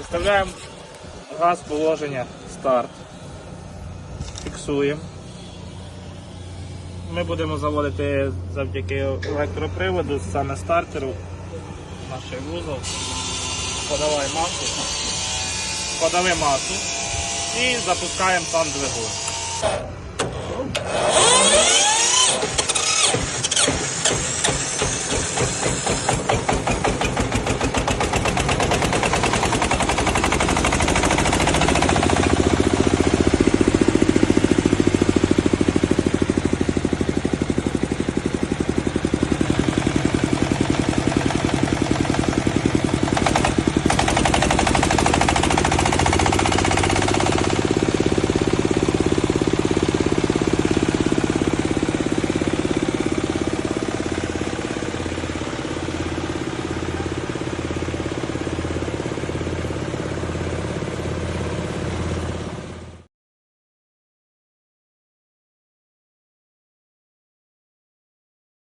Виставляємо газ положення старт. Фіксуємо. Ми будемо заводити завдяки електроприводу саме стартеру наш вузол. Подавай масу. Подави масу і запускаємо сам двигун.